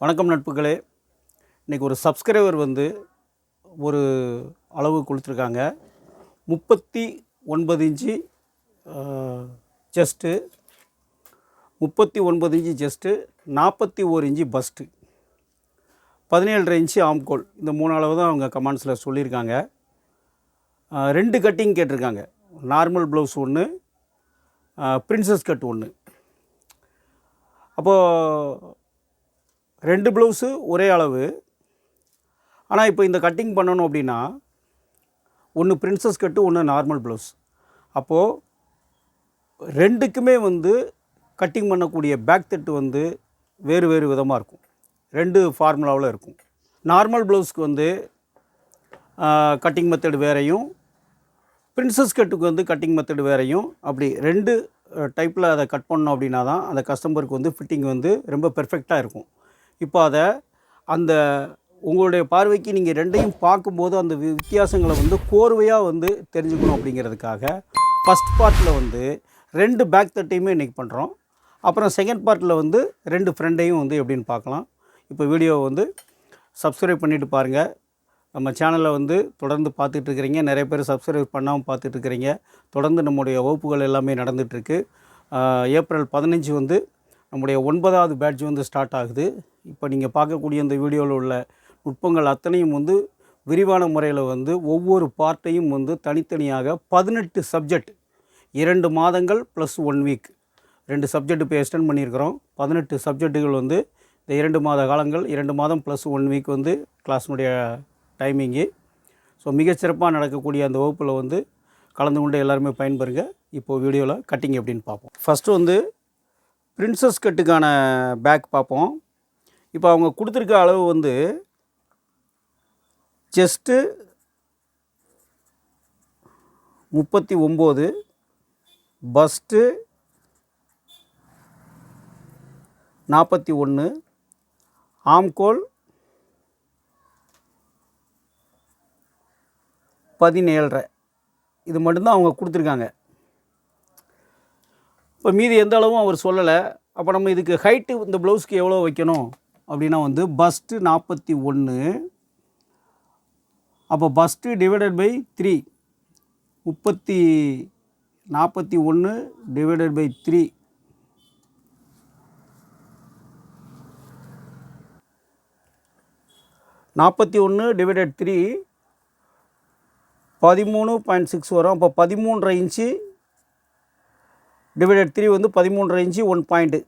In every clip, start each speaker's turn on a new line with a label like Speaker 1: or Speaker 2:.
Speaker 1: வணக்கம் நட்புகளே. இன்றைக்கி ஒரு சப்ஸ்கிரைபர் வந்து ஒரு அளவு கொடுத்துருக்காங்க. முப்பத்தி ஒன்பது இன்ச்சு செஸ்ட்டு முப்பத்தி ஒன்பது இன்ச்சு செஸ்ட்டு நாற்பத்தி ஒரு இன்ச்சு பஸ்ட்டு பதினேழரை இன்ச்சு ஆம்கோல் இந்த மூணு அளவு தான் அவங்க கமெண்ட்ஸில் சொல்லியிருக்காங்க. ரெண்டு கட்டிங் கேட்டிருக்காங்க. நார்மல் ப்ளவுஸ் ஒன்று பிரின்சஸ் கட் ஒன்று அப்போது ரெண்டு ப்ளவுஸு ஒரே அளவு. ஆனால் இப்போ இந்த கட்டிங் பண்ணணும் அப்படின்னா ஒன்று பிரின்சஸ் கட்டு ஒன்று நார்மல் ப்ளவுஸ் அப்போது ரெண்டுக்குமே வந்து கட்டிங் பண்ணக்கூடிய பேக் தட்டு வந்து வேறு வேறு விதமாக இருக்கும். ரெண்டு ஃபார்முலாவில் இருக்கும். நார்மல் ப்ளவுஸ்க்கு வந்து கட்டிங் மெத்தடு வேறையும் பிரின்சஸ் கட்டுக்கு வந்து கட்டிங் மெத்தடு வேறையும். அப்படி ரெண்டு டைப்பில் அதை கட் பண்ணோம் அப்படின்னா தான் அந்த கஸ்டமருக்கு வந்து ஃபிட்டிங் வந்து ரொம்ப பெர்ஃபெக்டாக இருக்கும். இப்போ அதை அந்த உங்களுடைய பார்வைக்கு நீங்கள் ரெண்டையும் பார்க்கும்போது அந்த வி- வித்தியாசங்களை வந்து கோர்வையாக வந்து தெரிஞ்சுக்கணும் அப்படிங்கிறதுக்காக ஃபஸ்ட் பார்ட்டில் வந்து ரெண்டு பேக் தட்டையுமே இன்றைக்கி பண்ணுறோம் அப்புறம் செகண்ட் பார்ட்டில் வந்து ரெண்டு ஃப்ரெண்டையும் வந்து எப்படின்னு பார்க்கலாம். இப்போ வீடியோவை வந்து சப்ஸ்கிரைப் பண்ணிவிட்டு பாருங்கள் நம்ம சேனலை வந்து தொடர்ந்து பார்த்துட்ருக்குறீங்க நிறைய பேர் சப்ஸ்கிரைப் பண்ணாமல் பார்த்துட்ருக்குறீங்க தொடர்ந்து நம்முடைய வகுப்புகள் எல்லாமே நடந்துகிட்ருக்கு ஏப்ரல் பதினஞ்சு வந்து நம்முடைய ஒன்பதாவது பேட்ச் வந்து ஸ்டார்ட் ஆகுது. இப்போ நீங்கள் பார்க்கக்கூடிய இந்த வீடியோவில் உள்ள நுட்பங்கள் அத்தனையும் வந்து விரிவான முறையில் வந்து ஒவ்வொரு பார்ட்டையும் வந்து தனித்தனியாக பதினெட்டு சப்ஜெக்ட் இரண்டு மாதங்கள் ப்ளஸ் ஒன் வீக் ரெண்டு சப்ஜெக்ட் இப்போ எக்ஸ்டெண்ட் பண்ணியிருக்கிறோம். பதினெட்டு சப்ஜெக்ட்டுகள் வந்து இந்த இரண்டு மாத காலங்கள் இரண்டு மாதம் ப்ளஸ் ஒன் வீக் வந்து கிளாஸினுடைய டைமிங்கு ஸோ மிகச்சிறப்பாக நடக்கக்கூடிய அந்த வகுப்பில் வந்து கலந்து கொண்டு எல்லாருமே பயன்பெறுங்க. இப்போது வீடியோவில் கட்டிங் எப்படின்னு பார்ப்போம். ஃபஸ்ட்டு வந்து பிரின்சஸ் கட்டுக்கான பேக் பார்ப்போம். இப்போ அவங்க கொடுத்துருக்க அளவு வந்து செஸ்ட்டு முப்பத்தி ஒம்பது பஸ்ட்டு நாற்பத்தி ஒன்று ஆம்கோல் பதினேழரை. இது மட்டும்தான் அவங்க கொடுத்துருக்காங்க. இப்போ மீதி எந்த அளவும் அவர் சொல்லலை. அப்போ நம்ம இதுக்கு ஹைட்டு இந்த ப்ளவுஸ்க்கு எவ்வளோ வைக்கணும்? அப்படின்னா வந்து பஸ்ட்டு நாற்பத்தி ஒன்று அப்போ பஸ்ட்டு டிவைடட் பை த்ரீ முப்பத்தி நாற்பத்தி ஒன்று டிவைடட் பை த்ரீ நாற்பத்தி ஒன்று டிவைடட் த்ரீ பதிமூணு பாயிண்ட் சிக்ஸ் வரும். அப்போ பதிமூன்றரை இன்ச்சு டிவைடட் த்ரீ வந்து பதிமூன்றரை இன்ச்சு ஒன் பாயிண்ட்டு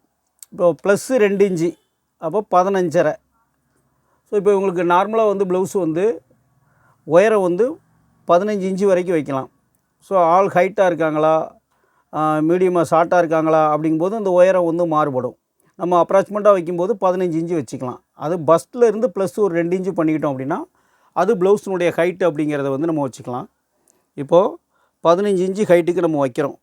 Speaker 1: இப்போ ப்ளஸ்ஸு ரெண்டு இன்ச்சு அப்போ பதினஞ்சரை. ஸோ இப்போ உங்களுக்கு நார்மலாக வந்து ப்ளவுஸ் வந்து உயரம் வந்து பதினஞ்சு இன்ச்சு வரைக்கும் வைக்கலாம். ஸோ ஆள் ஹைட்டாக இருக்காங்களா? மீடியமாக ஷார்ட்டாக இருக்காங்களா? அப்படிங்கும்போது அந்த உயரம் வந்து மாறுபடும். நம்ம அப்ராச்மெண்ட்டாக வைக்கும்போது பதினஞ்சு இன்ச்சு வச்சுக்கலாம். அது பஸ்ட்டில் இருந்து ப்ளஸ் ஒரு ரெண்டு இன்ச்சு பண்ணிக்கிட்டோம் அப்படின்னா அது ப்ளவுஸினுடைய ஹைட்டு அப்படிங்கிறத வந்து நம்ம வச்சுக்கலாம். இப்போது பதினஞ்சு இன்ச்சு ஹைட்டுக்கு நம்ம வைக்கிறோம்.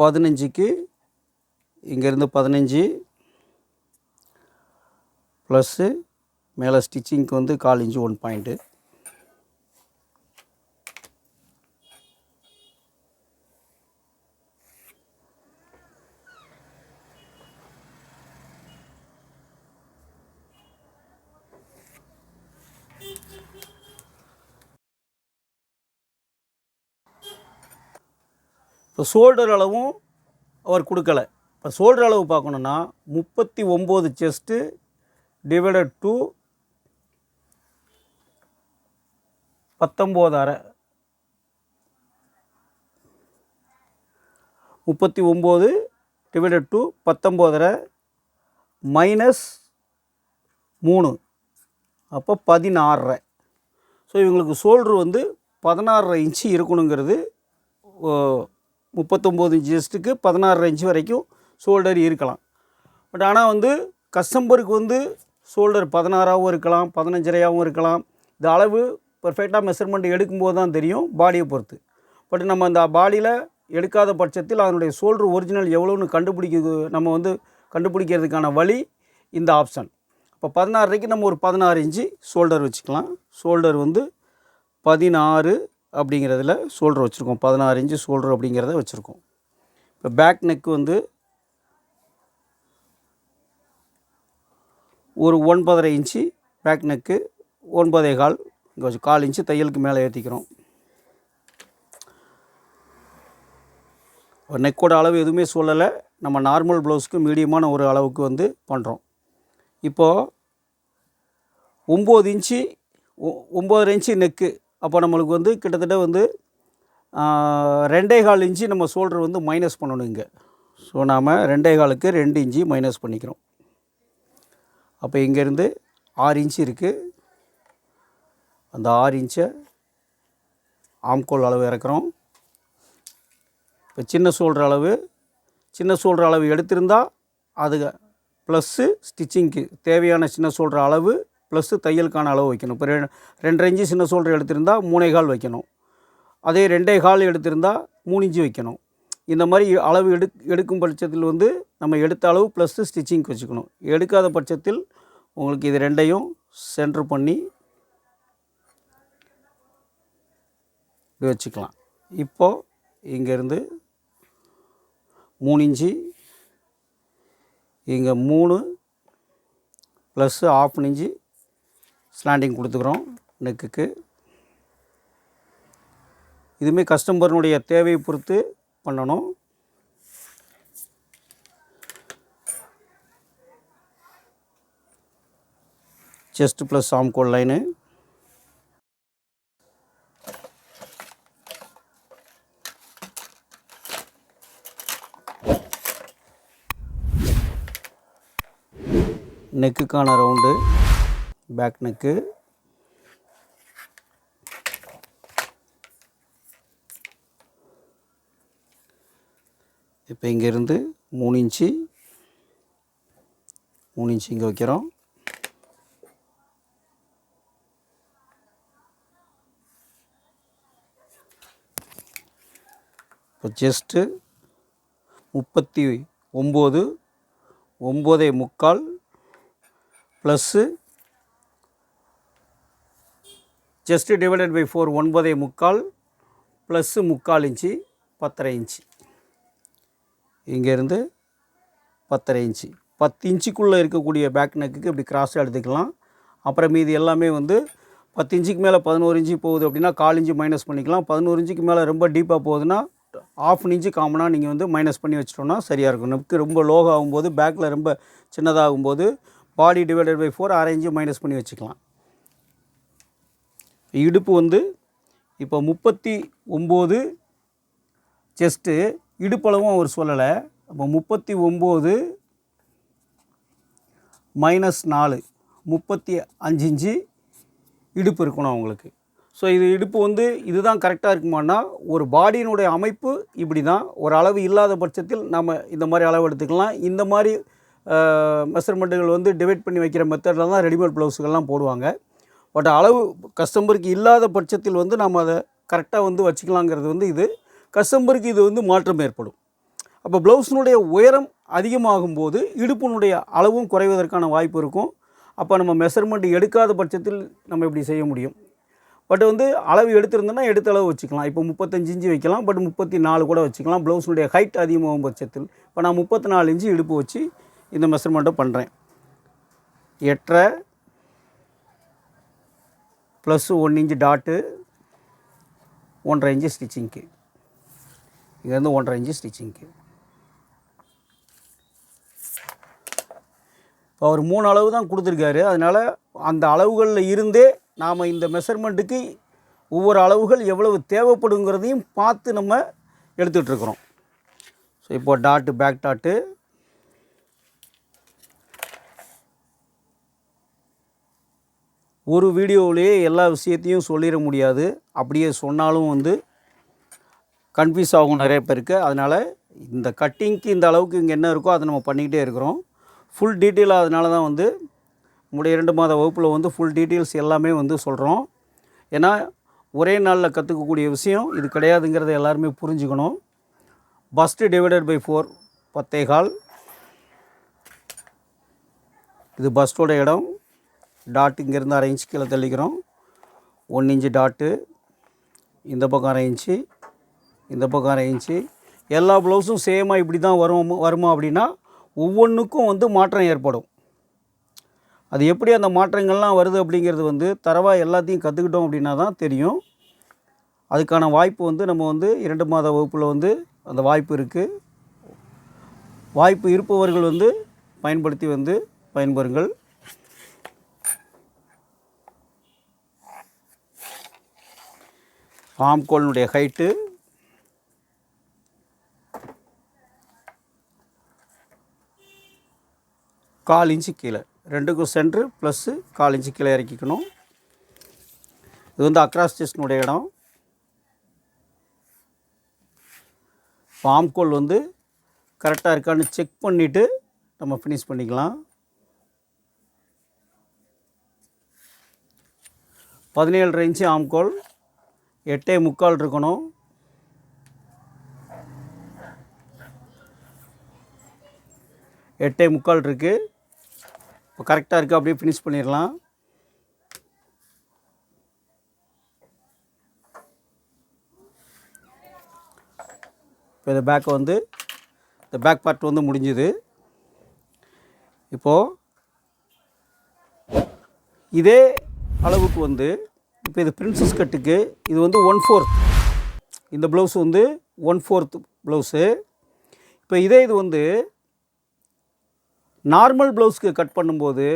Speaker 1: பதினஞ்சுக்கு இங்கேருந்து பதினஞ்சு ப்ளஸ்ஸு மேலே ஸ்டிச்சிங்க்கு வந்து கால் இன்ச்சு ஒன் பாயிண்ட்டு இப்போ ஷோல்டர் அளவும் அவர் கொடுக்கல. இப்போ ஷோல்டர் அளவு பார்க்கணுன்னா முப்பத்தி ஒம்பது செஸ்ட்டு டிவைடட் டூ பத்தொம்போதரை முப்பத்தி ஒம்பது டிவைடட் டூ பத்தொம்போதரை மைனஸ் மூணு. அப்போ பதினாறரை. ஸோ இவங்களுக்கு ஷோல்ட்ரு வந்து பதினாறரை இன்ச்சு இருக்கணுங்கிறது ஓ, முப்பத்தொம்போது இன்ச் செஸ்ட்டுக்கு பதினாறு இன்ச் வரைக்கும் ஷோல்டர் இருக்கலாம். பட் ஆனால் வந்து கஸ்டம்பருக்கு வந்து ஷோல்டர் பதினாறாகவும் இருக்கலாம் பதினஞ்சரையாகவும் இருக்கலாம். இந்த அளவு பர்ஃபெக்டாக மெஷர்மெண்ட் எடுக்கும்போது தான் தெரியும் பாடியை பொறுத்து. பட் நம்ம அந்த பாடியில் எடுக்காத பட்சத்தில் அதனுடைய ஷோல்டர் ஒரிஜினல் எவ்வளோன்னு கண்டுபிடிக்கிறது நம்ம வந்து கண்டுபிடிக்கிறதுக்கான வழி இந்த ஆப்ஷன் இப்போ பதினாறரைக்கு நம்ம ஒரு பதினாறு இன்ச்சு ஷோல்டர் வச்சுக்கலாம். ஷோல்டர் வந்து பதினாறு அப்படிங்கிறதுல ஷோல்டர் வச்சுருக்கோம். பதினாறு இன்ச்சு ஷோல்டர் அப்படிங்கிறத வச்சுருக்கோம். இப்போ பேக் நெக் வந்து ஒரு ஒன்பதரை இன்ச்சு பேக் நெக்கு ஒன்பதே கால் இங்கே வச்சு கால் இன்ச்சு தையலுக்கு மேலே ஏற்றிக்கிறோம் நெக்கோட அளவு எதுவுமே சொல்லலை. நம்ம நார்மல் ப்ளவுஸ்க்கு மீடியமான ஒரு அளவுக்கு வந்து பண்ணுறோம் இப்போது ஒம்பது இன்ச்சு ஒ- ஒம்பதரை இன்ச்சு நெக்கு அப்போ நம்மளுக்கு வந்து கிட்டத்தட்ட வந்து ரெண்டே கால் இன்ச்சு நம்ம ஷோல்டர் வந்து மைனஸ் பண்ணணும் இங்கே. ஸோ நாம் ரெண்டே காலுக்கு ரெண்டு இன்ச்சு மைனஸ் பண்ணிக்கிறோம். அப்போ இங்கேருந்து ஆறு இன்ச்சு இருக்குது அந்த ஆறு இன்ச்சை ஆம்கோல் அளவு இறக்குறோம். இப்போ சின்ன ஷோல்டர் அளவு சின்ன ஷோல்டர் அளவு எடுத்திருந்தால் அது ப்ளஸ்ஸு ஸ்டிச்சிங்க்கு தேவையான சின்ன ஷோல்டர் அளவு ப்ளஸ்ஸு தையலுக்கான அளவு வைக்கணும். இப்போ ரெண்டரை இன்ச்சு சின்ன சோல்டர் எடுத்திருந்தால் மூணே கால் வைக்கணும். அதே ரெண்டே கால் எடுத்திருந்தால் மூணு இன்ச்சு வைக்கணும். இந்த மாதிரி அளவு எடு எடுக்கும் பட்சத்தில் வந்து நம்ம எடுத்த அளவு ப்ளஸ்ஸு ஸ்டிச்சிங்க்கு வச்சுக்கணும். எடுக்காத பட்சத்தில் உங்களுக்கு இது ரெண்டையும் சென்டர் பண்ணி இப்படி வச்சுக்கலாம். இப்போது இங்கேருந்து மூணு இன்ச்சு இங்கே மூணு ப்ளஸ்ஸு ஆஃப் இன்ச்சு ஸ்லாண்டிங் கொடுத்துக்குறோம். நெக்குக்கு இதுவுமே கஸ்டமர்னுடைய தேவையை பொறுத்து பண்ணணும். செஸ்ட் ப்ளஸ் ஆம்கோல் லைனு நெக்குக்கான ரவுண்டு பேக் நெக்கு. இப்போ இங்கேருந்து மூணு இன்ச்சு மூணு இன்ச்சு இங்கே வைக்கிறோம். இப்போ ஜஸ்ட்டு முப்பத்தி ஒம்பது ஒம்பதே முக்கால் plus just divided by four ஒன்பதே முக்கால் ப்ளஸ்ஸு முக்கால் இன்ச்சு பத்தரை இன்ச்சு. இங்கேருந்து பத்தரை இன்ச்சு. பத்து இன்ச்சுக்குள்ளே இருக்கக்கூடிய பேக் நெக்குக்கு இப்படி கிராஸாக எடுத்துக்கலாம். அப்புறம் மீதி எல்லாமே வந்து பத்து இன்ச்சுக்கு மேலே பதினோரு இன்ச்சு போகுது அப்படின்னா கால் இன்ச்சு மைனஸ் பண்ணிக்கலாம். பதினோரு இன்ச்சுக்கு மேலே ரொம்ப டீப்பாக போகுதுன்னா ஆஃப் இன்ச்சு காமனாக நீங்கள் வந்து மைனஸ் பண்ணி வச்சிட்டோம்னா சரியாக இருக்கும். நெக்கு ரொம்ப லோக ஆகும்போது பேக்கில் ரொம்ப சின்னதாகும்போது பாடி டிவைடட் பை ஃபோர் அரை இன்ச்சு மைனஸ் பண்ணி வச்சுக்கலாம். இடுப்பு வந்து இப்போ முப்பத்தி ஒம்பது செஸ்ட்டு இடுப்பளவும் அவர் சொல்லலை. அப்போ முப்பத்தி ஒம்பது மைனஸ் நாலு முப்பத்தி அஞ்சு இஞ்சு இடுப்பு இருக்கணும் அவங்களுக்கு. ஸோ இது இடுப்பு வந்து இதுதான் கரெக்டாக இருக்குமானா ஒரு பாடியினுடைய அமைப்பு இப்படி தான் ஒரு அளவு இல்லாத பட்சத்தில் நம்ம இந்த மாதிரி அளவு எடுத்துக்கலாம். இந்த மாதிரி மெஷர்மெண்ட்டுகள் வந்து டிவைட் பண்ணி வைக்கிற மெத்தடில் தான் ரெடிமேட் ப்ளவுஸுகள்லாம் போடுவாங்க. பட் அளவு கஸ்டமருக்கு இல்லாத பட்சத்தில் வந்து நம்ம அதை கரெக்டாக வந்து வச்சுக்கலாங்கிறது வந்து இது. கஸ்டமருக்கு இது வந்து மாற்றம் ஏற்படும். அப்போ ப்ளவுஸினுடைய உயரம் அதிகமாகும் போது இடுப்பினுடைய அளவும் குறைவதற்கான வாய்ப்பு இருக்கும். அப்போ நம்ம மெஷர்மெண்ட் எடுக்காத பட்சத்தில் நம்ம இப்படி செய்ய முடியும். பட் வந்து அளவு எடுத்திருந்தோன்னா எடுத்த அளவு வச்சுக்கலாம். இப்போ முப்பத்தஞ்சு இன்ச்சு வைக்கலாம். பட் முப்பத்தி நாலு கூட வச்சுக்கலாம். ப்ளவுஸினுடைய ஹைட் அதிகமாகும் பட்சத்தில். இப்போ நான் முப்பத்தி நாலு இன்ச்சு இடுப்பு வச்சு இந்த மெஷர்மெண்ட்டை பண்ணுறேன் எட்டரை ப்ளஸ் ஒன் இன்ச்சு டாட்டு ஒன்றரை இன்ச்சு ஸ்டிச்சிங்க்கு இங்கேருந்து ஒன்றரை இன்ச்சு ஸ்டிச்சிங்க்கு இப்போ அவர் மூணு அளவு தான் கொடுத்துருக்காரு. அதனால் அந்த அளவுகளில் இருந்தே நாம் இந்த மெஷர்மெண்ட்டுக்கு ஒவ்வொரு அளவுகள் எவ்வளவு தேவைப்படுங்கிறதையும் பார்த்து நம்ம எடுத்துகிட்ருக்குறோம் ஸோ இப்போ டாட்டு பேக் டாட்டு ஒரு வீடியோவிலேயே எல்லா விஷயத்தையும் சொல்லிட முடியாது. அப்படியே சொன்னாலும் வந்து கன்ஃபியூஸ் ஆகும் நிறைய பேருக்கு. அதனால் இந்த கட்டிங்க்கு இந்த அளவுக்கு இங்கே என்ன இருக்கோ அதை நம்ம பண்ணிக்கிட்டே இருக்கிறோம். ஃபுல் டீட்டெயிலாக அதனால தான் வந்து நம்முடைய இரண்டு மாத வகுப்பில் வந்து ஃபுல் டீட்டெயில்ஸ் எல்லாமே வந்து சொல்கிறோம் ஏன்னா ஒரே நாளில் கற்றுக்கக்கூடிய விஷயம் இது கிடையாதுங்கிறத எல்லாருமே புரிஞ்சுக்கணும். பஸ்ட்டு டிவைடட் பை ஃபோர் பத்தேகால் இது பஸ்டோட இடம். டாட் இங்கேருந்து அரை இன்ச் கீழே தள்ளிக்கிறோம். ஒன் இன்ச்சு டாட்டு இந்த பக்கம் அரை இன்ச்சு இந்த பக்கம் அரை இன்ச்சு எல்லா ப்ளவுஸும் சேமாக இப்படி தான் வரும் வருமா அப்படின்னா ஒவ்வொன்றுக்கும் வந்து மாற்றம் ஏற்படும். அது எப்படி அந்த மாற்றங்கள்லாம் வருது அப்படிங்கிறது வந்து தரவாக எல்லாத்தையும் கற்றுக்கிட்டோம் அப்படின்னா தான் தெரியும். அதுக்கான வாய்ப்பு வந்து நம்ம வந்து இரண்டு மாத வகுப்பில் வந்து அந்த வாய்ப்பு இருக்குது வாய்ப்பு இருப்பவர்கள் வந்து பயன்படுத்தி வந்து பயன்பெறுங்கள். ஆம்கோலினுடைய ஹைட்டு கால் இன்ச்சு கீழே. ரெண்டுக்கும் சென்ட்ரு ப்ளஸ்ஸு கால் இன்ச்சு கீழே இறக்கிக்கணும். இது வந்து அக்ராஸ் செஸ்டினுடைய இடம். கோல் வந்து கரெக்டாக இருக்கான்னு செக் பண்ணிவிட்டு நம்ம ஃபினிஷ் பண்ணிக்கலாம். பதினேழு இன்ச்சு ஆம்கோல் எட்டே முக்கால் இருக்கணும். எட்டே முக்கால் இருக்குது இப்போ கரெக்டாக இருக்குது அப்படியே ஃபினிஷ் பண்ணிடலாம். இப்போ இந்த பேக்கை வந்து இந்த பேக் பார்ட் வந்து முடிஞ்சுது. இப்போது இதே அளவுக்கு வந்து இப்போ இது பிரின்சஸ் கட்டுக்கு இது வந்து ஒன் ஃபோர்த் இந்த ப்ளவுஸ் வந்து ஒன் ஃபோர்த் ப்ளவுஸு இப்போ இதே இது வந்து நார்மல் ப்ளவுஸ்க்கு கட் பண்ணும்போது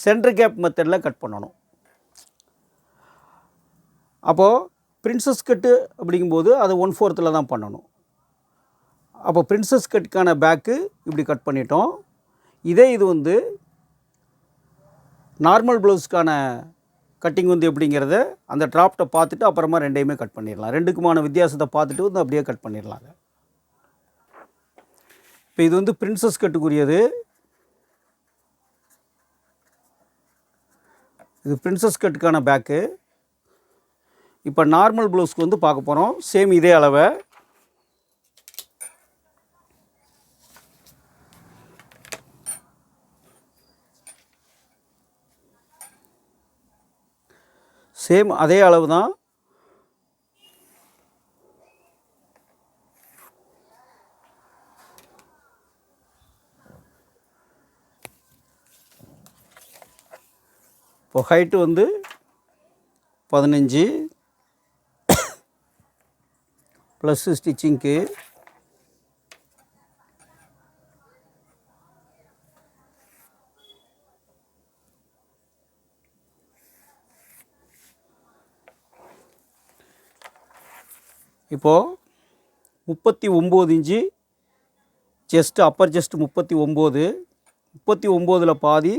Speaker 1: சென்டர் கேப் மெத்தடில் கட் பண்ணணும். அப்போது பிரின்சஸ் கட்டு அப்படிங்கும்போது அது ஒன் ஃபோர்த்தில் தான் பண்ணணும். அப்போ பிரின்சஸ் கட்டுக்கான பேக்கு இப்படி கட் பண்ணிட்டோம். இதே இது வந்து நார்மல் ப்ளவுஸ்க்கான கட்டிங் வந்து எப்படிங்கிறத அந்த ட்ராப்டை பார்த்துட்டு அப்புறமா ரெண்டையுமே கட் பண்ணிடலாம். ரெண்டுக்குமான வித்தியாசத்தை பார்த்துட்டு வந்து அப்படியே கட் பண்ணிடலாங்க இப்போ இது வந்து பிரின்சஸ் கட்டுக்குரியது. இது பிரின்சஸ் கட்டுக்கான பேக்கு இப்போ நார்மல் ப்ளவுஸ்க்கு வந்து பார்க்க போகிறோம் சேம் இதே அளவை. சேம் அதே அளவு தான். இப்போ ஹைட்டு வந்து பதினஞ்சு. ப்ளஸ்ஸு ஸ்டிச்சிங்க்கு இப்போது முப்பத்தி ஒம்பது இன்ச்சு செஸ்ட்டு அப்பர் செஸ்ட்டு முப்பத்தி ஒம்பது. முப்பத்தி ஒம்போதில் பாதி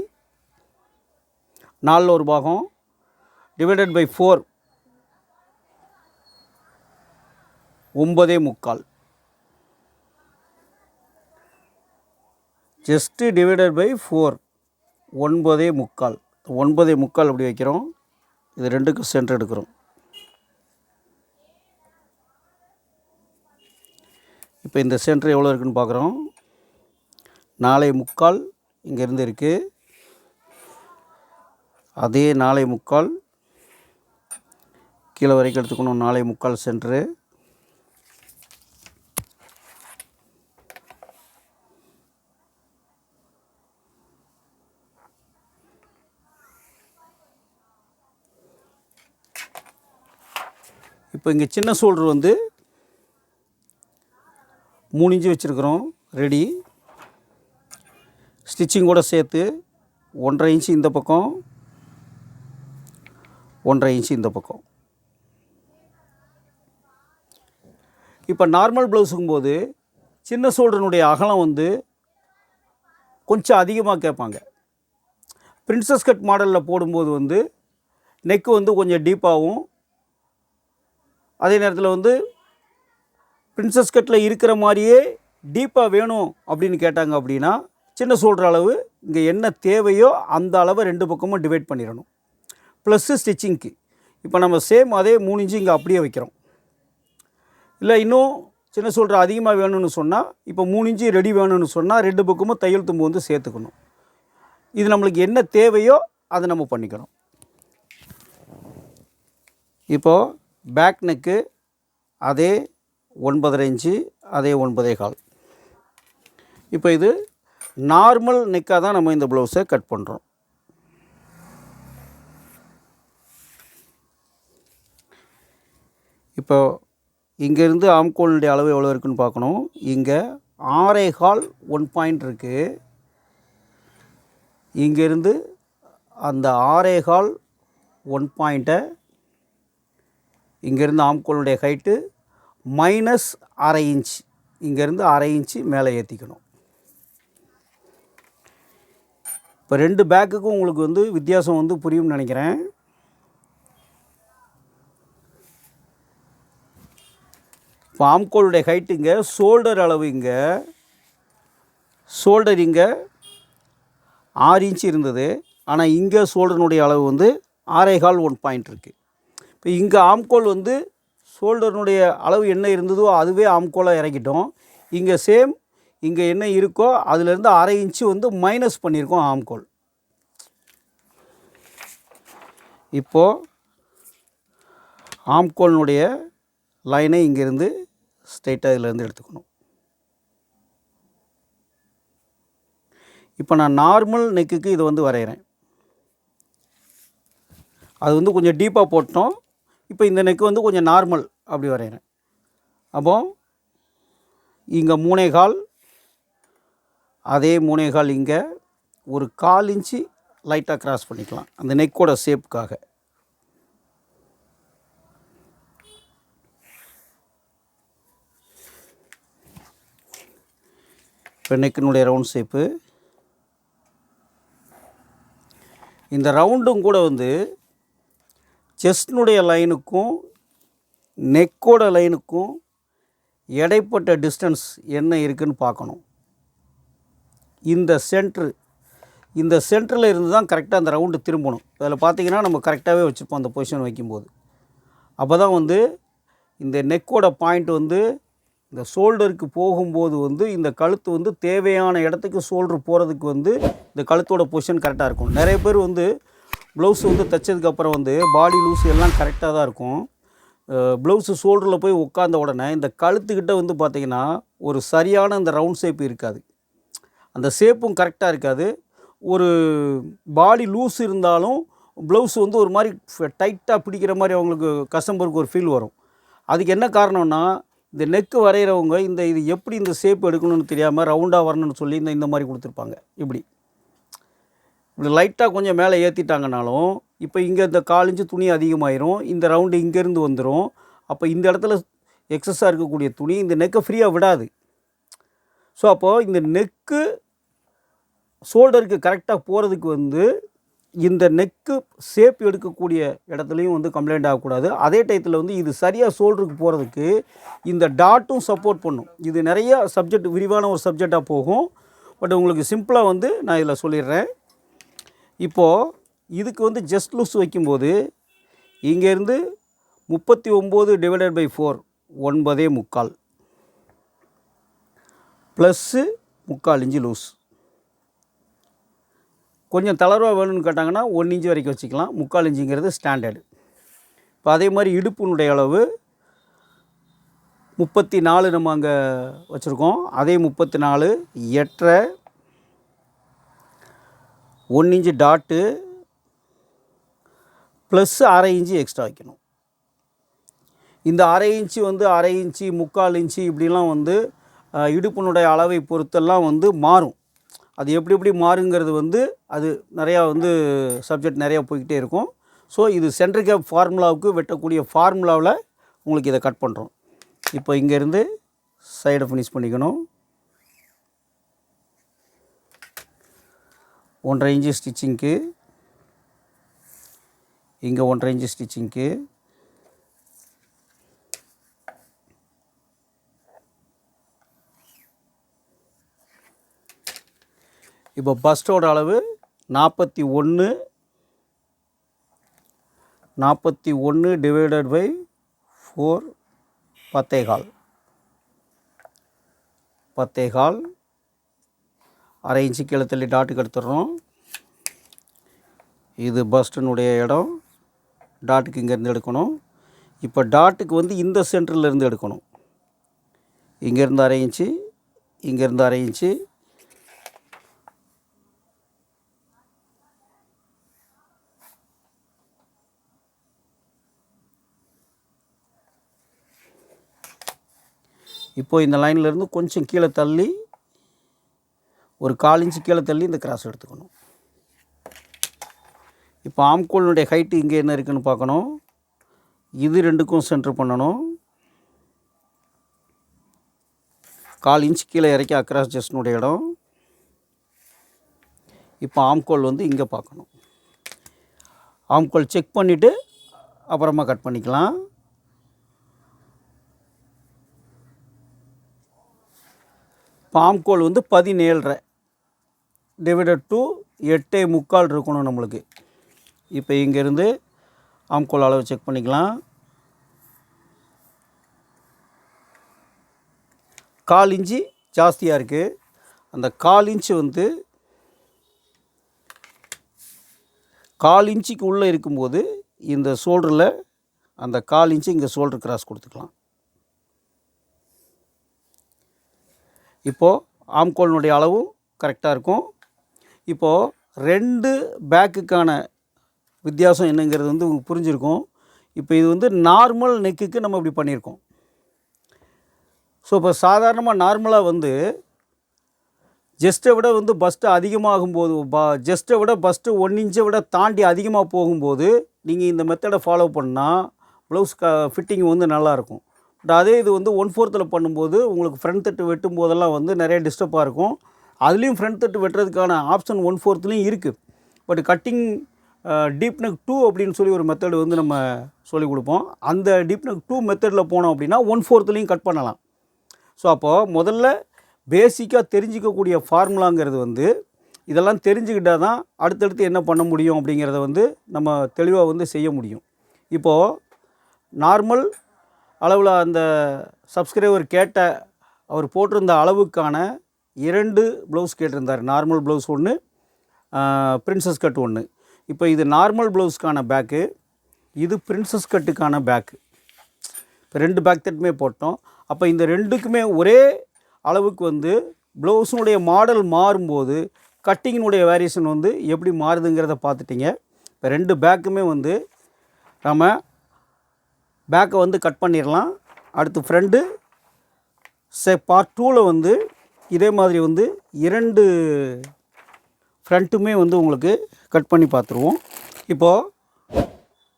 Speaker 1: நாலில் ஒரு பாகம் டிவைடட் பை ஃபோர் ஒம்பதே முக்கால். ஜஸ்ட்டு டிவைடட் பை ஃபோர் ஒன்பதே முக்கால். ஒன்பதே முக்கால் அப்படி வைக்கிறோம். இது ரெண்டுக்கும் சென்டர் எடுக்கிறோம். இப்போ இந்த சென்டர் எவ்வளோ இருக்குன்னு பார்க்குறோம். நாளை முக்கால் இங்கேருந்து இருக்குது அதே நாளை முக்கால் கீழே வரைக்கும் எடுத்துக்கணும். நாளை முக்கால் சென்ட்ரு. இப்போ இங்கே சின்ன சோல்டர் வந்து மூணு இன்ச்சு வச்சுருக்குறோம். ரெடி. ஸ்டிச்சிங்கோட சேர்த்து ஒன்றரை இன்ச்சு இந்த பக்கம் ஒன்றரை இன்ச்சு இந்த பக்கம். இப்போ நார்மல் ப்ளவுஸுக்கும் போது சின்ன சோல்டனுடைய அகலம் வந்து கொஞ்சம் அதிகமாக கேட்பாங்க. பிரின்சஸ் கட் மாடலில் போடும்போது வந்து நெக்கு வந்து கொஞ்சம் டீப்பாகவும் அதே நேரத்தில் வந்து பிரின்சஸ் கட்டில் இருக்கிற மாதிரியே டீப்பாக வேணும் அப்படின்னு கேட்டாங்க அப்படின்னா சின்ன சொல்கிற அளவு இங்கே என்ன தேவையோ அந்த அளவை ரெண்டு பக்கமும் டிவைட் பண்ணிடணும். ப்ளஸ்ஸு ஸ்டிச்சிங்க்கு இப்போ நம்ம சேம் அதே மூணு இன்ச்சு இங்கே அப்படியே வைக்கிறோம். இல்லை இன்னும் சின்ன சொல்கிற அதிகமாக வேணும்னு சொன்னால் இப்போ மூணு இன்ச்சு ரெடி வேணும்னு சொன்னால் ரெண்டு பக்கமும் தையல் தும்பு வந்து சேர்த்துக்கணும். இது நம்மளுக்கு என்ன தேவையோ அதை நம்ம பண்ணிக்கணும். இப்போது பேக் நெக்கு அதே ஒன்பதரை இன்ச்சு அதே ஒன்பதே கால். இப்போ இது நார்மல் நெக்காக தான் நம்ம இந்த ப்ளவுஸை கட் பண்ணுறோம். இப்போ இங்கேருந்து ஆம்கோலுடைய அளவு எவ்வளோ இருக்குன்னு பார்க்கணும். இங்கே ஆறே கால் ஒன் பாயிண்ட் இருக்குது இங்கேருந்து அந்த ஆறே கால் ஒன் பாயிண்ட்டை இங்கேருந்து ஆம்கோலுடைய ஹைட்டு மைனஸ் அரை இன்ச் இங்கேருந்து அரை இன்ச்சு மேலே ஏற்றிக்கணும் இப்போ ரெண்டு பேக்குக்கும் உங்களுக்கு வந்து வித்தியாசம் வந்து புரியும்னு நினைக்கிறேன். இப்போ ஆம்கோளுடைய ஹைட்டு இங்கே ஷோல்டர் அளவு இங்கே. ஷோல்டர் இங்கே ஆறு இன்ச் இருந்தது. ஆனால் இங்கே ஷோல்டர்னுடைய அளவு வந்து ஆறே கால் ஒன் பாயிண்ட் இருக்குது இப்போ இங்கே ஆம்கோல் வந்து ஷோல்டர்னுடைய அளவு என்ன இருந்ததோ அதுவே ஆம்கோலாக இறக்கிட்டோம். இங்கே சேம் இங்கே என்ன இருக்கோ அதுலேருந்து அரை இன்ச்சு வந்து மைனஸ் பண்ணியிருக்கோம் ஆம்கோல். இப்போது ஆம்கோலினுடைய லைனை இங்கேருந்து ஸ்ட்ரைட்டாக இதிலேருந்து எடுத்துக்கணும். இப்போ நான் நார்மல் நெக்குக்கு இதை வந்து வரைகிறேன். அது வந்து கொஞ்சம் டீப்பாக போட்டோம். இப்போ இந்த நெக்கு வந்து கொஞ்சம் நார்மல் அப்படி வரைகிறேன். அப்போ இங்கே மூணே கால் அதே மூணே கால் இங்கே ஒரு கால் இன்ச்சு லைட்டாக க்ராஸ் பண்ணிக்கலாம். அந்த நெக்கோட ஷேப்புக்காக இப்போ நெக்கினுடைய ரவுண்ட் ஷேப்பு இந்த ரவுண்டும் கூட வந்து செஸ்ட்னுடைய லைனுக்கும் நெக்கோட லைனுக்கும் இடைப்பட்ட டிஸ்டன்ஸ் என்ன இருக்குதுன்னு பார்க்கணும். இந்த சென்ட்ரு இந்த சென்டரில் இருந்து தான் கரெக்டாக அந்த ரவுண்டு திரும்பணும். அதில் பார்த்தீங்கன்னா நம்ம கரெக்டாகவே வச்சுப்போம் அந்த பொசிஷன் வைக்கும்போது. அப்போ தான் வந்து இந்த நெக்கோட பாயிண்ட் வந்து இந்த ஷோல்டருக்கு போகும்போது வந்து இந்த கழுத்து வந்து தேவையான இடத்துக்கு ஷோல்டர் போகிறதுக்கு வந்து இந்த கழுத்தோட பொசிஷன் கரெக்டாக இருக்கும். நிறைய பேர் வந்து ப்ளவுஸ் வந்து தைச்சதுக்கப்புறம் வந்து பாடி லூஸ் எல்லாம் கரெக்டாக தான் இருக்கும். ப்ளவுஸு ஷோல்டரில் போய் உட்காந்த உடனே இந்த கழுத்துக்கிட்ட வந்து பார்த்திங்கன்னா ஒரு சரியான இந்த ரவுண்ட் ஷேப் இருக்காது. அந்த ஷேப்பும் கரெக்டாக இருக்காது. ஒரு பாடி லூஸ் இருந்தாலும் ப்ளவுஸ் வந்து ஒரு மாதிரி டைட்டாக பிடிக்கிற மாதிரி அவங்களுக்கு கஸ்டமருக்கு ஒரு ஃபீல் வரும். அதுக்கு என்ன காரணம்னா இந்த நெக்கு வரைகிறவங்க இந்த இது எப்படி இந்த ஷேப் எடுக்கணும்னு தெரியாமல் ரவுண்டாக வரணும்னு சொல்லி இந்த இந்த மாதிரி கொடுத்துருப்பாங்க. இப்படி இப்படி. லைட்டாக கொஞ்சம் மேலே ஏற்றிட்டாங்கனாலும் இப்போ இங்கே இந்த காலிஞ்சு துணி அதிகமாயிரும். இந்த ரவுண்டு இங்கேருந்து வந்துடும் அப்போ இந்த இடத்துல எக்ஸஸாக இருக்கக்கூடிய துணி இந்த நெக்கை ஃப்ரீயாக விடாது. ஸோ அப்போது இந்த நெக்கு ஷோல்டருக்கு கரெக்டாக போகிறதுக்கு வந்து இந்த நெக்கு சேப் எடுக்கக்கூடிய இடத்துலையும் வந்து கம்ப்ளைண்ட் ஆகக்கூடாது. அதே டயத்தில் வந்து இது சரியாக ஷோல்டருக்கு போகிறதுக்கு இந்த டாட்டும் சப்போர்ட் பண்ணும். இது நிறைய சப்ஜெக்ட் விரிவான ஒரு சப்ஜெக்டாக போகும். பட் உங்களுக்கு சிம்பிளாக வந்து நான் இதில் சொல்லிடுறேன். இப்போது இதுக்கு வந்து ஜஸ்ட் லூஸ் வைக்கும்போது இங்கேருந்து முப்பத்தி ஒம்பது டிவைடட் பை ஃபோர் ஒன்பதே முக்கால். ப்ளஸ்ஸு முக்கால் இன்ச்சு லூஸ் கொஞ்சம் தளர்வாக வேணும்னு கேட்டாங்கன்னா ஒன் இன்ச்சு வரைக்கும் வச்சுக்கலாம். முக்கால் இன்ச்சுங்கிறது ஸ்டாண்டர்டு இப்போ அதே மாதிரி இடுப்புனுடைய அளவு முப்பத்தி நாலு நம்ம அங்கே வச்சுருக்கோம். அதே முப்பத்தி நாலு எட்டரை ஒன் இன்ச்சு டாட்டு ப்ளஸ் அரை இன்ச்சு எக்ஸ்ட்ரா வைக்கணும். இந்த அரை இன்ச்சு வந்து அரை இன்ச்சு முக்கால் இன்ச்சு இப்படிலாம் வந்து இடுப்பினுடைய அளவை பொறுத்தெல்லாம் வந்து மாறும். அது எப்படி எப்படி மாறுங்கிறது வந்து அது நிறையா வந்து சப்ஜெக்ட் நிறையா போய்கிட்டே இருக்கும். ஸோ இது சென்டர் கேப் ஃபார்முலாவுக்கு வெட்டக்கூடிய ஃபார்முலாவில் உங்களுக்கு இதை கட் பண்ணுறோம். இப்போ இங்கேருந்து சைடை ஃபினிஷ் பண்ணிக்கணும். ஒன்றரை இன்ச்சு ஸ்டிச்சிங்க்கு இங்கே ஒன்றரை இன்ச்சு ஸ்டிச்சிங்க்கு இப்போ பஸ்டோட அளவு நாற்பத்தி ஒன்று நாற்பத்தி ஒன்று டிவைடட் பை ஃபோர் பத்தேகால். பத்தேகால் அரை இன்ச்சு கீழே தள்ளி டாட்டுக்கு எடுத்துடுறோம். இது பஸ்டனுடைய இடம். டாட்டுக்கு இங்கேருந்து எடுக்கணும். இப்போ டாட்டுக்கு வந்து இந்த சென்டர்லேருந்து எடுக்கணும். இங்கேருந்து அரை இன்ச்சு இங்கேருந்து அரை இன்ச்சு. இப்போது இந்த லைன்லேருந்து கொஞ்சம் கீழே தள்ளி ஒரு கால் இன்ச்சு கீழே தள்ளி இந்த கிராஸ் எடுத்துக்கணும். இப்போ ஆம்கோலினுடைய ஹைட்டு இங்கே என்ன இருக்குதுன்னு பார்க்கணும். இது ரெண்டுக்கும் சென்டர் பண்ணணும். கால் இன்ச் கீழே இறக்கி அக்ராஸ் ஜஸ்டினுடைய இடம். இப்போ ஆம்கோல் வந்து இங்கே பார்க்கணும். ஆம்கோல் செக் பண்ணிவிட்டு அப்புறமா கட் பண்ணிக்கலாம். பாம்கோல் வந்து பதினேழரை. டிவைடட் டூ எட்டே முக்கால் இருக்கணும் நம்மளுக்கு. இப்போ இங்கேருந்து ஆம்கோல் அளவு செக் பண்ணிக்கலாம். கால் இன்ச்சு ஜாஸ்தியாக இருக்குது அந்த கால் இன்ச்சு வந்து கால் இன்ச்சுக்கு உள்ளே இருக்கும்போது இந்த ஷோல்டரில் அந்த கால் இன்ச்சு இங்கே ஷோல்டர் கிராஸ் கொடுத்துக்கலாம். இப்போது ஆம்கோலினுடைய அளவும் கரெக்டாக இருக்கும். இப்போது ரெண்டு பேக்குக்கான வித்தியாசம் என்னங்கிறது வந்து உங்களுக்கு புரிஞ்சிருக்கும். இப்போ இது வந்து நார்மல் நெக்குக்கு நம்ம இப்படி பண்ணியிருக்கோம். ஸோ இப்போ சாதாரணமாக நார்மலாக வந்து ஜஸ்ட்டை விட வந்து பஸ்ட்டு அதிகமாகும்போது ப ஜஸ்ட்டை விட பஸ்ட்டு ஒன் இன்ச்சை விட தாண்டி அதிகமாக போகும்போது நீங்கள் இந்த மெத்தடை ஃபாலோ பண்ணால் ப்ளவுஸ் க ஃபிட்டிங் வந்து நல்லாயிருக்கும் அதே இது வந்து ஒன் ஃபோர்த்தில் பண்ணும்போது உங்களுக்கு ஃப்ரண்ட் தட்டு வெட்டும் போதெல்லாம் வந்து நிறைய டிஸ்டர்பாக இருக்கும். அதுலேயும் ஃப்ரண்ட் தட்டு வெட்டுறதுக்கான ஆப்ஷன் ஒன் ஃபோர்த்துலேயும் இருக்குது but cutting deep neck two அப்படின்னு சொல்லி ஒரு மெத்தடு வந்து நம்ம சொல்லிக் கொடுப்போம். அந்த டீப் நெக் டூ மெத்தடில் போனோம் அப்படின்னா ஒன் ஃபோர்த்துலேயும் கட் பண்ணலாம். ஸோ அப்போது முதல்ல பேசிக்காக தெரிஞ்சிக்கக்கூடிய ஃபார்முலாங்கிறது வந்து இதெல்லாம் தெரிஞ்சுக்கிட்டால் தான் அடுத்தடுத்து என்ன பண்ண முடியும் அப்படிங்கிறத வந்து நம்ம தெளிவாக வந்து செய்ய முடியும். இப்போது நார்மல் அளவில் அந்த சப்ஸ்கிரைபர் கேட்ட அவர் போட்டிருந்த அளவுக்கான இரண்டு ப்ளவுஸ் கேட்டிருந்தார். நார்மல் ப்ளவுஸ் ஒன்று பிரின்சஸ் கட் ஒன்று இப்போ இது நார்மல் ப்ளவுஸ்க்கான பேக்கு இது பிரின்சஸ் கட்டுக்கான பேக்கு இப்போ ரெண்டு பேக் தட்டுமே போட்டோம். அப்போ இந்த ரெண்டுக்குமே ஒரே அளவுக்கு வந்து ப்ளவுஸுனுடைய மாடல் மாறும்போது கட்டிங்கினுடைய வேரியேஷன் வந்து எப்படி மாறுதுங்கிறத பார்த்துட்டிங்க. இப்போ ரெண்டு பேக்குமே வந்து நம்ம பேக்கை வந்து கட் பண்ணிடலாம். அடுத்து ஃப்ரெண்டு. சே பார்ட் டூவில் வந்து இதே மாதிரி வந்து இரண்டு ஃப்ரண்ட்டுமே வந்து உங்களுக்கு கட் பண்ணி பார்த்துருவோம். இப்போது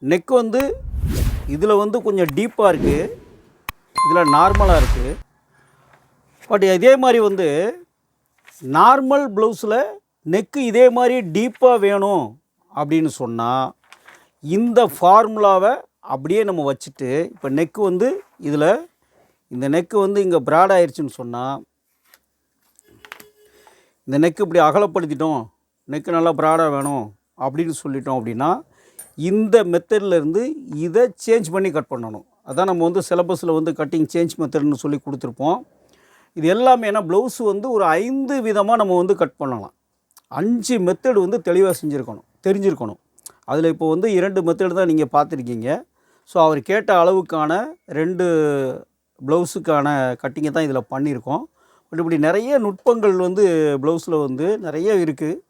Speaker 1: நெக் வந்து இதில் வந்து கொஞ்சம் டீப்பாக இருக்குது இதில் நார்மலாக இருக்குது பட் இதே மாதிரி வந்து நார்மல் ப்ளவுஸில் நெக்கு இதே மாதிரி டீப்பாக வேணும் அப்படின்னு சொன்னால் இந்த ஃபார்முலாவை அப்படியே நம்ம வச்சுட்டு இப்போ நெக்கு வந்து இதில் இந்த நெக்கு வந்து இங்கே ப்ராட் ஆயிடுச்சுன்னு சொன்னால் இந்த நெக்கு இப்படி அகலப்படுத்திட்டோம் நெக்கு நல்லா ப்ராடாக வேணும் அப்படின்னு சொல்லிட்டோம் அப்படின்னா இந்த மெத்தடில் இருந்து இதை சேஞ்ச் பண்ணி கட் பண்ணணும். அதான் நம்ம வந்து சிலபஸில் வந்து கட்டிங் சேஞ்ச் மெத்தட்னு சொல்லி கொடுத்துருப்போம். இது எல்லாமே ஏன்னா ப்ளவுஸ் வந்து ஒரு ஐந்து விதமாக நம்ம வந்து கட் பண்ணலாம். அஞ்சு மெத்தடு வந்து தெளிவாக செஞ்சுருக்கணும் தெரிஞ்சிருக்கணும். அதில் இப்போ வந்து இரண்டு மெத்தடு தான் நீங்கள் பார்த்துருக்கீங்க. ஸோ அவர் கேட்ட அளவுக்கான ரெண்டு ப்ளவுஸுக்கான கட்டிங்கை தான் இதில் பண்ணியிருக்கோம். பட் இப்படி நிறைய நுட்பங்கள் வந்து ப்ளவுஸில் வந்து நிறைய இருக்குது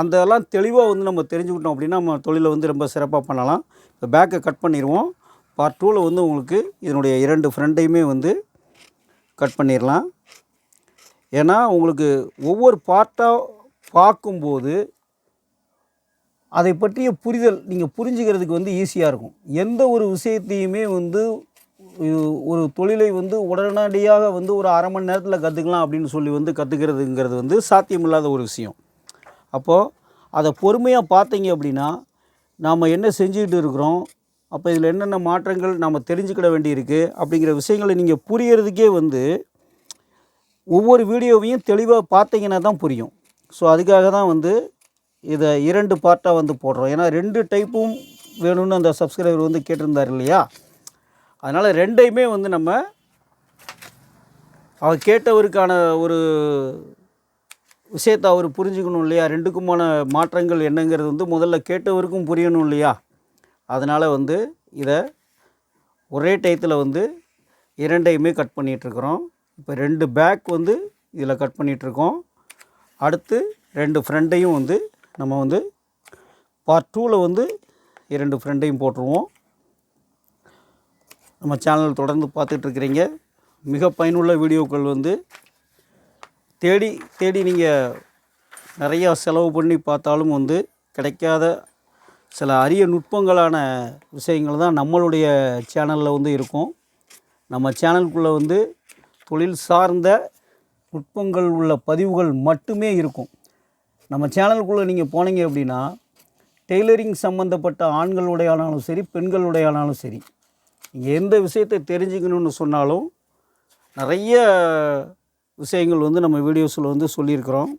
Speaker 1: அந்த தெளிவாக வந்து நம்ம தெரிஞ்சுக்கிட்டோம் அப்படின்னா நம்ம தொழிலை வந்து ரொம்ப சிறப்பாக பண்ணலாம். இப்போ பேக்கை கட் பண்ணிடுவோம். பார்ட் டூவில் வந்து உங்களுக்கு இதனுடைய இரண்டு ஃப்ரெண்டையுமே வந்து கட் பண்ணிடலாம். ஏன்னா உங்களுக்கு ஒவ்வொரு பார்ட்டாக பார்க்கும்போது அதை பற்றிய புரிதல் நீங்கள் புரிஞ்சுக்கிறதுக்கு வந்து ஈஸியாக இருக்கும். எந்த ஒரு விஷயத்தையுமே வந்து ஒரு தொழிலை வந்து உடனடியாக வந்து ஒரு அரை மணி நேரத்தில் கற்றுக்கலாம் அப்படின்னு சொல்லி வந்து கற்றுக்கிறதுங்கிறது வந்து சாத்தியமில்லாத ஒரு விஷயம். அப்போது அதை பொறுமையாக பார்த்தீங்க அப்படின்னா நாம் என்ன செஞ்சுக்கிட்டு இருக்கிறோம் அப்போ இதில் என்னென்ன மாற்றங்கள் நாம் தெரிஞ்சுக்கிட வேண்டியிருக்கு அப்படிங்கிற விஷயங்களை நீங்கள் புரியறதுக்கே வந்து ஒவ்வொரு வீடியோவையும் தெளிவாக பார்த்தீங்கன்னா தான் புரியும். ஸோ அதுக்காக தான் வந்து இதை இரண்டு பார்ட்டாக வந்து போடுறோம். ஏன்னா ரெண்டு டைப்பும் வேணும்னு அந்த சப்ஸ்கிரைபர் வந்து கேட்டிருந்தார் இல்லையா? அதனால் ரெண்டையுமே வந்து நம்ம அவர் கேட்டவருக்கான ஒரு விஷயத்தை அவர் புரிஞ்சுக்கணும் இல்லையா? ரெண்டுக்குமான மாற்றங்கள் என்னங்கிறது வந்து முதல்ல கேட்டவருக்கும் புரியணும் இல்லையா? அதனால் வந்து இதை ஒரே டயத்தில் வந்து இரண்டையுமே கட் பண்ணிகிட்ருக்குறோம் இப்போ ரெண்டு பேக் வந்து இதில் கட் பண்ணிகிட்ருக்கோம் அடுத்து ரெண்டு ஃப்ரெண்டையும் வந்து நம்ம வந்து பார்ட் டூவில் வந்து இரண்டு ஃப்ரெண்டையும் போட்டுருவோம். நம்ம சேனல் தொடர்ந்து பார்த்துட்ருக்குறீங்க மிக பயனுள்ள வீடியோக்கள் வந்து தேடி தேடி நீங்கள் நிறையா செலவு பண்ணி பார்த்தாலும் வந்து கிடைக்காத சில அரிய நுட்பங்களான விஷயங்கள் தான் நம்மளுடைய சேனலில் வந்து இருக்கும். நம்ம சேனலுக்குள்ளே வந்து தொழில் சார்ந்த நுட்பங்கள் உள்ள பதிவுகள் மட்டுமே இருக்கும். நம்ம சேனலுக்குள்ளே நீங்கள் போனீங்க அப்படின்னா டெய்லரிங் சம்மந்தப்பட்ட ஆண்களுடையானாலும் சரி பெண்களுடையானாலும் சரி நீங்கள் எந்த விஷயத்தை தெரிஞ்சுக்கணும்னு சொன்னாலும் நிறைய விஷயங்கள் வந்து நம்ம வீடியோஸில் வந்து சொல்லியிருக்கிறோம்.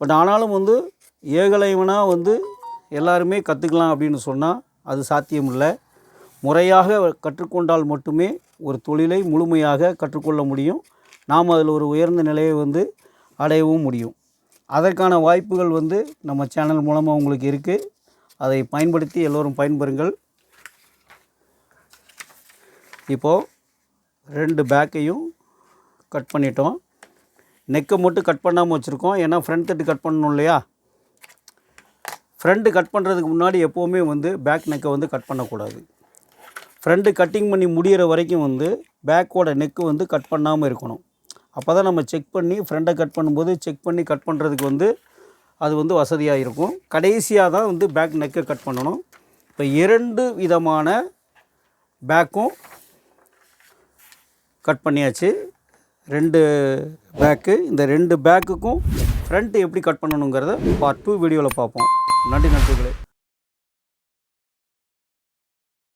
Speaker 1: பட் ஆனாலும் வந்து ஏகலைவனாக வந்து எல்லாருமே கற்றுக்கலாம் அப்படின்னு சொன்னால் அது சாத்தியம் இல்லை. முறையாக கற்றுக்கொண்டால் மட்டுமே ஒரு தொழிலை முழுமையாக கற்றுக்கொள்ள முடியும். நாம் அதில் ஒரு உயர்ந்த நிலையை வந்து அடையவும் முடியும். அதற்கான வாய்ப்புகள் வந்து நம்ம சேனல் மூலமாக உங்களுக்கு இருக்குது அதை பயன்படுத்தி எல்லோரும் பயன்பெறுங்கள். இப்போது ரெண்டு பேக்கையும் கட் பண்ணிட்டோம். நெக்கை மட்டும் கட் பண்ணாமல் வச்சுருக்கோம். ஏன்னா ஃப்ரண்ட் தட்டு கட் பண்ணணும் இல்லையா? ஃப்ரண்ட்டு கட் பண்ணுறதுக்கு முன்னாடி எப்போவுமே வந்து பேக் நெக்கை வந்து கட் பண்ணக்கூடாது. ஃப்ரண்ட்டு கட்டிங் பண்ணி முடிகிற வரைக்கும் வந்து பேக்கோட நெக்கு வந்து கட் பண்ணாமல் இருக்கணும். அப்போ தான் நம்ம செக் பண்ணி ஃப்ரெண்டை கட் பண்ணும்போது செக் பண்ணி கட் பண்ணுறதுக்கு வந்து அது வந்து வசதியாக இருக்கும். கடைசியாக தான் வந்து பேக் நெக்கை கட் பண்ணணும். இப்போ இரண்டு விதமான பேக்கும் கட் பண்ணியாச்சு. ரெண்டு பேக்கு இந்த ரெண்டு பேக்குக்கும் ஃப்ரண்ட்டு எப்படி கட் பண்ணணுங்கிறத பார்ட் டூ வீடியோவில் பார்ப்போம். நன்றி நன்றிகளே